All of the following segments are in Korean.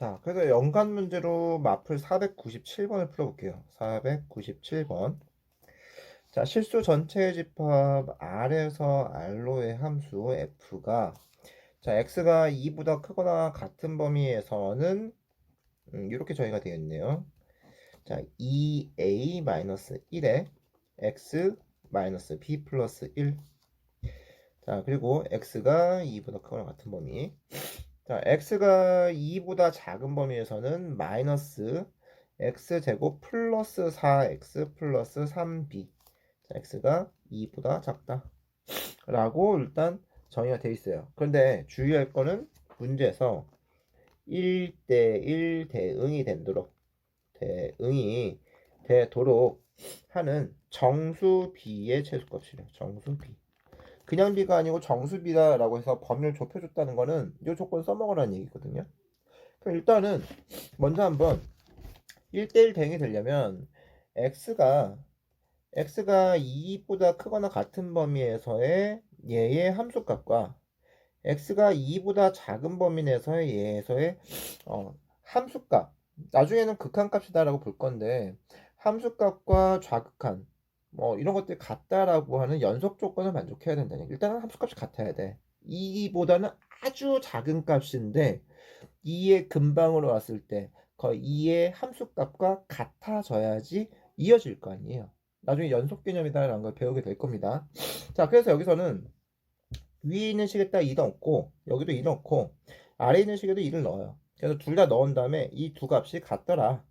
자, 그래서 연간 문제로 마플 497번을 풀어볼게요. 497번. 자, 실수 전체 집합 R에서 R로의 함수 F가 자, X가 2보다 크거나 같은 범위에서는 음, 이렇게 정의가 되어 있네요. 자, 2A-1에 X-B 플러스 1. 자, 그리고 X가 2보다 크거나 같은 범위. 자, x가 2보다 작은 범위에서는 마이너스 x제곱 플러스 4x 플러스 3b 자, x가 2보다 작다. 라고 일단 정의가 되어 있어요. 그런데 주의할 거는 문제에서 1대1 대응이 되도록 대응이 되도록 하는 정수 b의 최소값이래요. 정수 b 그냥 비가 아니고 정수비다라고 해서 범위를 좁혀줬다는 거는 이 조건 써먹으라는 얘기거든요. 그럼 일단은 먼저 한번 1대1 대응이 되려면 x가 x가 2보다 크거나 같은 범위에서의 얘의 함수값과 x가 2보다 작은 범위 내에서의 얘에서의 어, 함수값 나중에는 극한값이다라고 볼 건데 함수값과 좌극한 뭐 이런 것들이 같다라고 하는 연속 조건을 만족해야 얘기. 일단은 함수값이 같아야 돼. 2보다는 아주 작은 값인데 2의 근방으로 왔을 때 거의 2의 함수값과 같아져야지 이어질 거 아니에요. 나중에 연속 개념이다라는 걸 배우게 될 겁니다. 자, 그래서 여기서는 위에 있는 식에다 2 넣고 여기도 2 넣고 아래에 있는 식에도 2를 넣어요. 그래서 둘 다 넣은 다음에 이 두 값이 같더라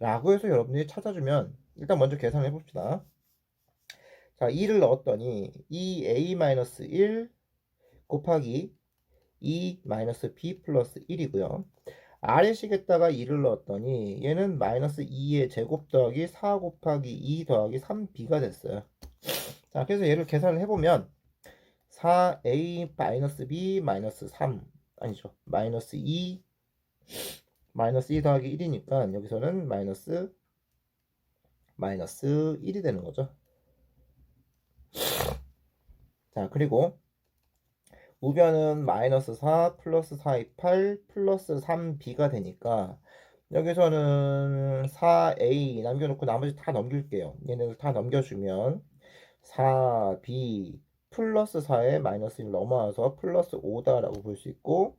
라고 해서 여러분들이 찾아주면 일단 먼저 계산해 봅시다. 자, 2를 넣었더니 2a-1 곱하기 2-b 플러스 1이고요. 아래식에다가 2를 넣었더니 얘는 마이너스 2의 제곱 더하기 4 곱하기 2 더하기 3b가 됐어요. 자, 그래서 얘를 계산을 해보면 4a 마이너스 b 마이너스 3 아니죠. 마이너스 2 마이너스 2 더하기 1이니까 여기서는 마이너스 마이너스 1이 되는 거죠. 자, 그리고 우변은 마이너스 4 플러스 4이 8 플러스 3b가 되니까 여기서는 4a 남겨놓고 나머지 다 넘길게요. 얘네들 다 넘겨주면 4b 플러스 4에 마이너스 1 넘어와서 플러스 5다라고 볼 수 있고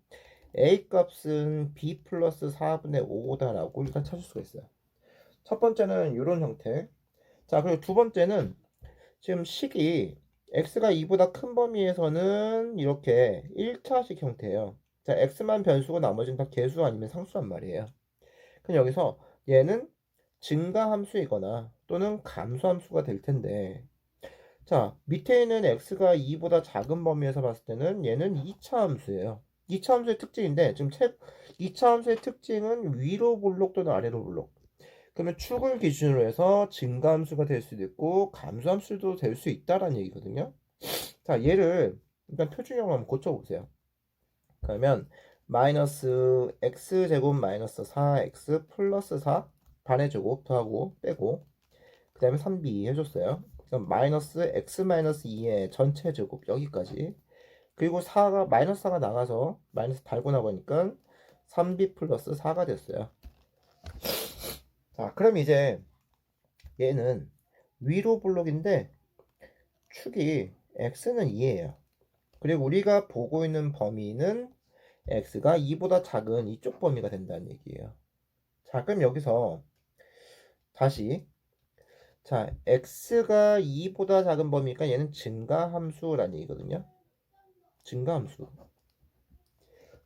a 값은 b 플러스 4분의 5다라고 일단 찾을 수가 있어요. 첫 번째는 이런 형태. 자, 그리고 두 번째는 지금 식이 x가 2보다 큰 범위에서는 이렇게 1차식 형태예요. 자, x만 변수고 나머지는 다 개수 아니면 상수란 말이에요. 그럼 여기서 얘는 증가 함수이거나 또는 감소함수가 될 텐데 자, 밑에 있는 x가 2보다 작은 범위에서 봤을 때는 얘는 2차 함수예요. 2차 함수의 특징인데 지금 책 2차 함수의 특징은 위로 볼록 또는 아래로 볼록 그러면 축을 기준으로 해서 증가함수가 될 수도 있고 감소함수도 될 수 있다라는 얘기거든요. 자, 얘를 일단 표준형으로 한번 고쳐보세요. 그러면 마이너스 x제곱 마이너스 4x 플러스 4 반의 제곱 더하고 빼고 그 다음에 3b 해줬어요. 그럼 마이너스 x 마이너스 2의 전체 제곱 여기까지 그리고 4가 마이너스 4가 나가서 마이너스 달고 나가니까 3b 플러스 4가 됐어요. 자, 그럼 이제 얘는 위로 블록인데 축이 x는 2예요. 그리고 우리가 보고 있는 범위는 x가 2보다 작은 이쪽 범위가 된다는 얘기예요. 자, 그럼 여기서 다시 자, x가 2보다 작은 범위니까 얘는 증가함수라는 얘기거든요. 증가함수.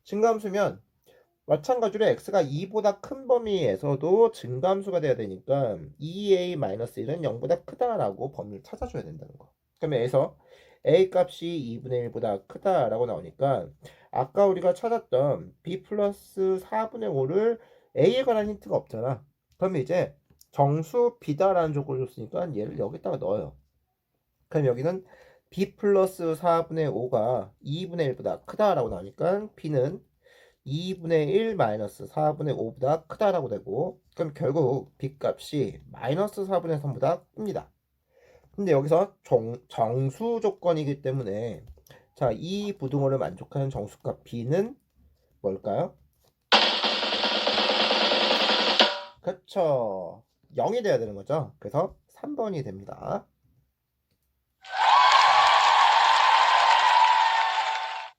증가함수면 마찬가지로 x가 2보다 큰 범위에서도 증가함수가 돼야 되니까 2a-1은 0보다 크다라고 범위를 찾아줘야 된다는 거. 그러면 여기서 a 값이 2분의 1보다 크다라고 나오니까 아까 우리가 찾았던 b 플러스 4분의 5를 a에 관한 힌트가 없잖아. 그러면 이제 정수 b다라는 조건을 줬으니까 얘를 여기다가 넣어요. 그럼 여기는 b 플러스 4분의 5가 2분의 1보다 크다라고 나오니까 b는 2분의 1 마이너스 4분의 5보다 크다라고 되고 그럼 결국 b값이 마이너스 4분의 3보다 큽니다. 근데 여기서 정, 정수 조건이기 때문에 자, 이 부등호를 만족하는 정수값 b는 뭘까요? 그쵸. 0이 돼야 되는 거죠. 그래서 3번이 됩니다.